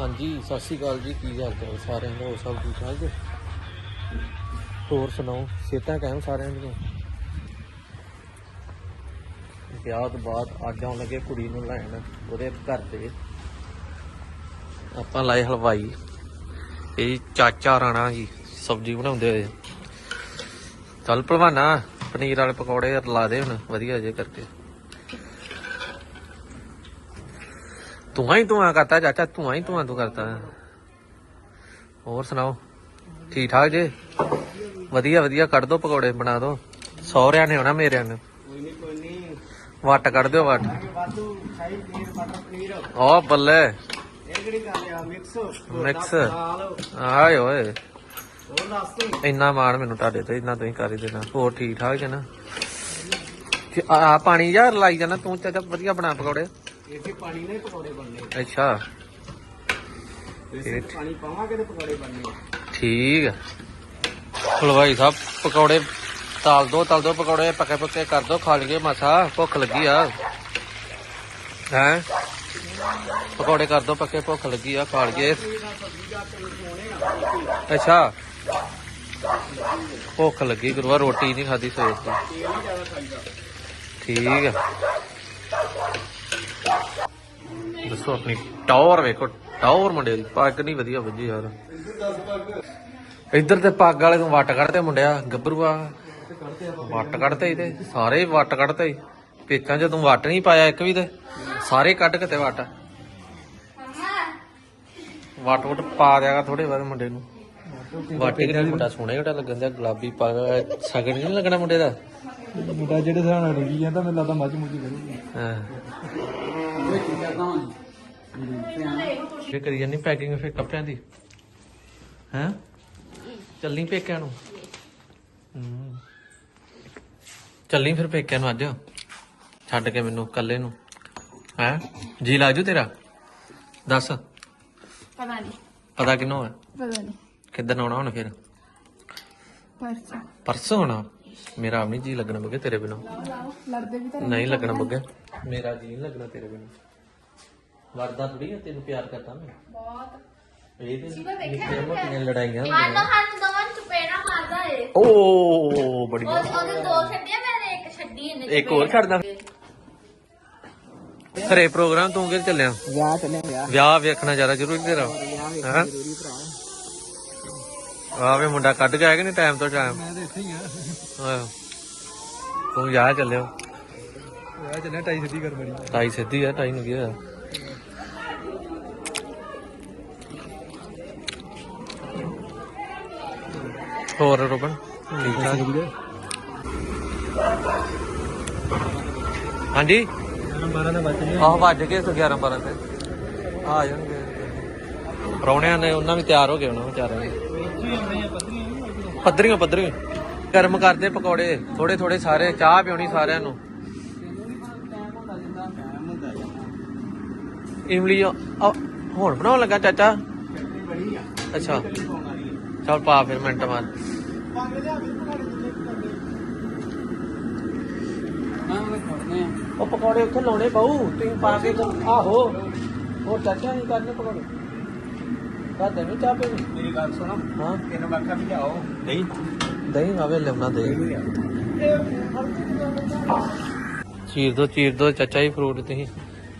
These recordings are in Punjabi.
ਹਾਂਜੀ, ਸਤਿ ਸ਼੍ਰੀ ਅਕਾਲ ਜੀ। ਕੀ ਹਾਲ ਚਾਲ ਸਾਰਿਆਂ ਦਾ? ਹੋਰ ਸਭ ਠੀਕ ਠਾਕ ਜੀ? ਹੋਰ ਸੁਣਾਓ, ਸਿਹਤਾਂ ਕਾਇਮ ਸਾਰਿਆਂ ਦੀਆਂ? ਵਿਆਹ ਤੋਂ ਬਾਅਦ ਅੱਜ ਆਉਣ ਲੱਗੇ ਕੁੜੀ ਨੂੰ ਲੈਣ, ਉਹਦੇ ਘਰ ਦੇ। ਆਪਾਂ ਲਾਏ ਹਲਵਾਈ। ਇਹ ਚਾਚਾ ਰਾਣਾ ਜੀ, ਸਬਜ਼ੀ ਬਣਾਉਂਦੇ ਹੋਏ। ਚੱਲ ਭਲਵਾਨਾ, ਪਨੀਰ ਵਾਲੇ ਪਕੌੜੇ ਲਾ ਦੇ ਹੁਣ, ਵਧੀਆ ਜੇ ਕਰਕੇ। ਧੂਆਂ ਹੀ ਧੂਆਂ ਕਰਤਾ ਚਾਚਾ ਧੂਆਂ ਹੀ ਧੂਆਂ ਤੂੰ ਕਰਤਾ। ਹੋਰ ਸੁਣਾਓ? ਠੀਕ ਠਾਕ ਜੇ? ਵਧੀਆ ਵਧੀਆ। ਕੱਢ ਦੋ ਪਕੌੜੇ ਬਣਾ ਦੋ। ਸਹੁਰਿਆਂ ਨੇ ਹੋਣਾ ਮੇਰਿਆਂ ਨੇ। ਵੱਟ ਕੱਢ ਦਿਓ ਵੱਟ। ਓ ਬੱਲੇ। ਇਹ ਕਿਹੜੀ ਗੱਲ ਆ? ਮਿਕਸ। ਆਏ ਓਏ। ਇੰਨਾ ਮਾਣ ਮੈਨੂੰ ਤੁਹਾਡੇ ਤੇ ਇੰਨਾ ਤੁਸੀਂ ਕਰ ਹੀ ਦੇਣਾ। ਹੋਰ ਠੀਕ ਠਾਕ ਜੇ ਨਾ? ਆ ਪਾਣੀ ਯਾਰ ਲਾਈ ਜਾਣਾ ਤੂੰ ਚਾਚਾ ਵਧੀਆ ਬਣਾ ਪਕੌੜੇ। ਇੱਥੇ ਪਾਣੀ ਨਾਲ ਹੀ ਪਕੌੜੇ ਬਣਨੇ ਅੱਛਾ। ਇਸੇ ਪਾਣੀ ਪਾਵਾਂਗੇ ਤੇ ਪਕੌੜੇ ਬਣਨੇ ਠੀਕ ਹੈ ਹਲਵਾਈ ਸਾਹਿਬ ਪਕੌੜੇ ਤਲ ਦੋ ਤਲ ਦੋ ਪਕੌੜੇ ਪੱਕੇ ਪੱਕੇ ਕਰ ਦੋ ਖਾ ਲਈਏ ਮਾਸਾ ਭੁੱਖ ਲੱਗੀ ਆ। ਹੈ? ਪਕੌੜੇ ਕਰ ਦੋ ਪੱਕੇ ਭੁੱਖ ਲੱਗੀ ਆ ਖਾ ਲਈਏ। ਅੱਛਾ। ਭੁੱਖ ਲੱਗੀ ਗੁਰੂਆ ਰੋਟੀ ਨਹੀਂ ਖਾਦੀ ਸਵੇਰ ਦੀ। ਠੀਕ ਆ। ਦੱਸੋ ਆਪਣੀ ਟਾਵਰ ਵੇਖੋ ਟਾਵਰ ਮੁੰਡੇ ਦੀ ਪੱਗ ਨਹੀਂ ਵਧੀਆ ਵੱਜੀ ਯਾਰ। ਇੱਧਰ ਤੇ ਪੱਗ ਵਾਲੇ ਨੂੰ ਵੱਟ ਕੱਢਦੇ ਮੁੰਡਿਆ ਗੱਭਰੂਆ। ਵੱਟ ਕੱਢਦੇ ਤੇ ਸਾਰੇ ਵੱਟ ਕੱਢਦੇ ਪੇਚਾਂ 'ਚ ਤੂੰ ਵੱਟ ਨਹੀਂ ਪਾਇਆ ਇੱਕ ਵੀ ਤੇ ਸਾਰੇ ਕੱਢ ਕੇ ਤੇ ਵੱਟ। ਵੱਟ ਵਟ ਪਾ ਦਿਆਗਾ ਥੋੜੇ ਬਾਅਦ ਮੁੰਡੇ ਨੂੰ। ਵੱਟ ਕਿਹੜਾ ਮੁੰਡਾ ਸੋਹਣਾ ਜਿਹੜਾ ਲੱਗਣ ਦਿਆ ਗੁਲਾਬੀ ਪੱਗ ਸਗਨ ਨਹੀਂ ਲੱਗਣਾ ਮੁੰਡੇ ਦਾ। ਮੁੰਡਾ ਜਿਹੜੇ ਨਾਲ ਰੁਕੀ ਜਾਂਦਾ ਮੈਨੂੰ ਲੱਗਦਾ ਮੱਝ ਮੁੱਝ ਕਰੂਗੀ। ਹਾਂ। ਇਹ ਕਰੀ ਜਾਨੀ ਪੈਕਿੰਗ ਫਿਰ ਕੱਪੜਿਆਂ ਦੀ। ਹੈਂ? ਚੱਲੀ ਪੇਕਿਆਂ ਨੂੰ? ਹੂੰ। ਚੱਲੀ ਫਿਰ ਪੇਕਿਆਂ ਨੂੰ ਅੱਜ? ਛੱਡ ਕੇ ਮੈਨੂੰ ਇਕੱਲੇ ਨੂੰ। ਹੈਂ? ਜੀ ਲਾਜੂ ਤੇਰਾ? ਦੱਸ। ਪਤਾ ਨਹੀਂ ਪਤਾ ਕਿਨੋਂ ਹੈ ਪਤਾ ਨਹੀਂ ਕਿੱਦਣ ਆਉਣਾ ਹੁਣ ਫਿਰ? ਪਰਸੋਂ। ਪਰਸੋਂ ਆਉਣਾ? ਮੇਰਾ ਆਪ ਨਹੀਂ ਜੀ ਲੱਗਣਾ ਬੱਗੇ ਤੇਰੇ ਬਿਨਾਂ। ਲੜਦੇ ਵੀ ਤਾਂ ਨਹੀਂ ਲੱਗਣਾ ਬੱਗੇ। ਮੇਰਾ ਜੀ ਨਹੀਂ ਲੱਗਣਾ ਤੇਰੇ ਬਿਨਾਂ। ਲੜਦਾ ਥੋੜੀ ਆ ਤੈਨੂੰ ਪਿਆਰ ਕਰਦਾ ਮੈਂ। ਬਹੁਤ। ਇਹ ਤੇ ਨਿੱਕੀਆਂ ਮੋਟੀਆਂ ਲੜਾਈਆਂ ਹਾਂ ਹੁੰਦੀਆਂ ਹਾਂ ਦਵਾਂ ਚਪੇੜਾ ਮਾਰਦਾ ਏ। ਓ ਬੜੀ ਉਹ ਉਹਦੇ ਦੋ ਛੱਡਿਆ ਮੈਨੇ ਇੱਕ ਛੱਡੀ ਇਹਨੇ ਇੱਕ ਹੋਰ ਛੱਡਦਾ। ਘਰੇ ਪ੍ਰੋਗਰਾਮ ਤੂੰ ਕਿੱਥੇ ਚੱਲਿਆ? ਵਿਆਹ ਚੱਲੇ ਵਿਆਹ। ਵਿਆਹ ਵੇਖਣਾ ਜ਼ਿਆਦਾ ਜ਼ਰੂਰੀ ਤੇਰਾ। ਹਾਂ ਜ਼ਰੂਰੀ ਭਰਾ। ਆਵੇ ਮੁੰਡਾ ਕੱਢ ਕੇ ਆਇਆ ਕਿ ਨਹੀਂ ਟਾਈਮ ਤੋਂ ਟਾਈਮ ਮੈਂ ਤਾਂ ਇੱਥੇ ਹੀ ਆ। ਆਹੋ। ਤੂੰ ਜਾ ਚੱਲਿਓ ਵਿਆਹ ਚੱਲੇ ਟਾਈ ਸਿੱਧੀ ਕਰ ਬੜੀ ਟਾਈ ਸਿੱਧੀ ਆ ਟਾਈ ਨੂੰ ਕੀ ਹੋਇਆ? ਹੋਰ ਰੋਬਨ ਠੀਕ ਠਾਕ। ਹਾਂਜੀ? 12 ਦਾ ਬੱਚ ਨੇ ਆਹ, ਵੱਜ ਗਏ 11 12 ਤੇ। ਆ ਜਾਣਗੇ। ਪਰੌਣਿਆਂ ਨੇ ਉਹਨਾਂ ਵੀ ਤਿਆਰ ਹੋ ਗਏ ਉਹਨਾਂ ਵਿਚਾਰਿਆਂ ਨੇ ਪੱਧਰੀਆਂ ਪੱਧਰੀਆਂ। ਗਰਮ ਕਰਦੇ ਪਕੌੜੇ। ਥੋੜੇ ਥੋੜੇ ਸਾਰੇ। ਚਾਹ ਪਿਉਣੀ ਸਾਰਿਆਂ ਨੂੰ। ਇਮਲੀ ਆ- ਹੁਣ ਬਣਾਉਣ ਲੱਗਾ ਚਾਚਾ? ਅੱਛਾ। ਚੱਲ ਪਾ ਫਿਰ ਮਿੰਟ ਮਾਰ ਪਕੌੜੇ ਉਹ ਉੱਥੇ ਲਾਉਣੇ ਪਾਉ ਤੁਸੀਂ ਪਾ ਕੇ ਆਹੋ ਉਹ ਚਾਚਾ ਨਹੀਂ ਕਰਨੇ ਪਕੌੜੇ। ਕਾ ਦੇਣੀ ਚਾਹ ਪੀਣੀ। ਮੇਰੀ ਗੱਲ ਸੁਣੋ। ਹਾਂ। ਇਹਨੂੰ ਮੈਂ ਆਖਿਆ ਵੀ ਲਿਆਓ। ਨਹੀਂ ਦਹੀਂ ਆਵੇ ਲਿਆਉਣਾ ਦਹੀਂ। ਚੀਰ ਦੋ ਚੀਰ ਦੋ ਚਾਚਾ ਹੀ ਫਰੂਟ ਤੁਸੀਂ।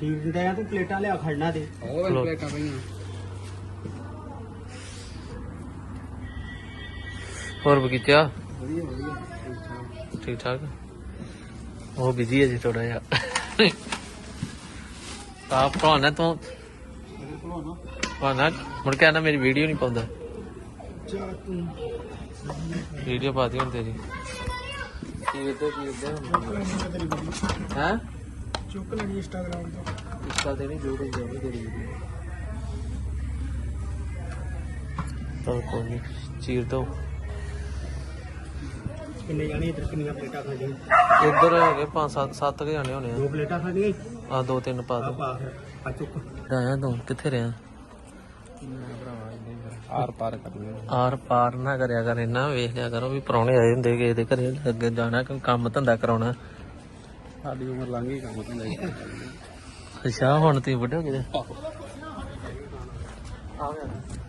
ਠੀਕ ਦਿੰਦਾ ਆ ਤੂੰ ਪਲੇਟਾਂ ਲਿਆ ਖੜਨਾ ਦੇ। ਉਹ। ਪਲੇਟਾਂ ਪਈਆਂ। ਹੋਰ ਬਗੀਚਾ ਵਧੀਆ ਵਧੀਆ। ਠੀਕ ਠਾਕ? ਉਹ ਬਿਜ਼ੀ ਹੈ ਜੀ ਥੋੜਾ ਜਿਹਾ। ਤਾਂ ਭਰਾਣਾ ਤੂੰ? ਮੇਰੇ ਕੋਲ ਨਾ ਭਰਾਣਾ ਮੁੜ ਕੇ ਆਣਾ ਮੇਰੀ ਵੀਡੀਓ ਨਹੀਂ ਪਾਉਂਦਾ। ਵੀਡੀਓ ਪਾਦੀ ਹੁਣ ਤੇਰੀ। ਚੀਰਦੇ ਚੀਰਦੇ ਹੈ? ਚੁੱਕ ਲੈਣੀ ਇੰਸਟਾਗ੍ਰਾਮ ਤੋਂ। ਇਸਕਾ ਤੇ ਨਹੀਂ ਜੋੜ ਜਾਣੀ ਤੇਰੀ ਵੀਡੀਓ ਤਾਂ ਕੋਈ ਚੀਰ ਦੋ। ਕਿੰਨੇ ਜਾਣੀ ਇੱਧਰ ਕਿੰਨੀਆਂ ਪਲੇਟਾਂ ਖਾਣੀਆਂ ਇੱਧਰ ਹੈਗੇ ਪੰਜ ਸੱਤ ਸੱਤ ਕੁ ਜਾਣੇ ਹੋਣੇ ਦੋ ਪਲੇਟਾਂ ਖਾਣੀਆਂ ਆ ਆ ਦੋ ਤਿੰਨ ਪਾ ਆ ਦੋ ਪਾ ਆ ਚੁੱਕ। ਆਇਆ ਤੂੰ ਕਿੱਥੇ ਰਿਹਾ? ਆਰ ਪਾਰ ਕਰਨੀ ਆਰ ਪਾਰ ਨਾ ਕਰਿਆ ਕਰ ਇੰਨਾ ਵੇਖ ਲਿਆ ਕਰੋ ਵੀ ਪਰੌਣੇ ਆਏ ਹੁੰਦੇ ਕਿਸੇ ਦੇ ਘਰੇ ਅੱਗੇ ਜਾਣਾ ਕੋਈ ਕੰਮ ਧੰਦਾ ਕਰਾਉਣਾ। ਸਾਡੀ ਉਮਰ ਲੰਘ ਗਈ ਕੰਮ ਧੰਦਾ ਅੱਛਾ ਹੁਣ ਤੁਸੀਂ ਵੱਡੇ ਹੋ ਗਏ? ਜੇ? ਆ ਗਿਆ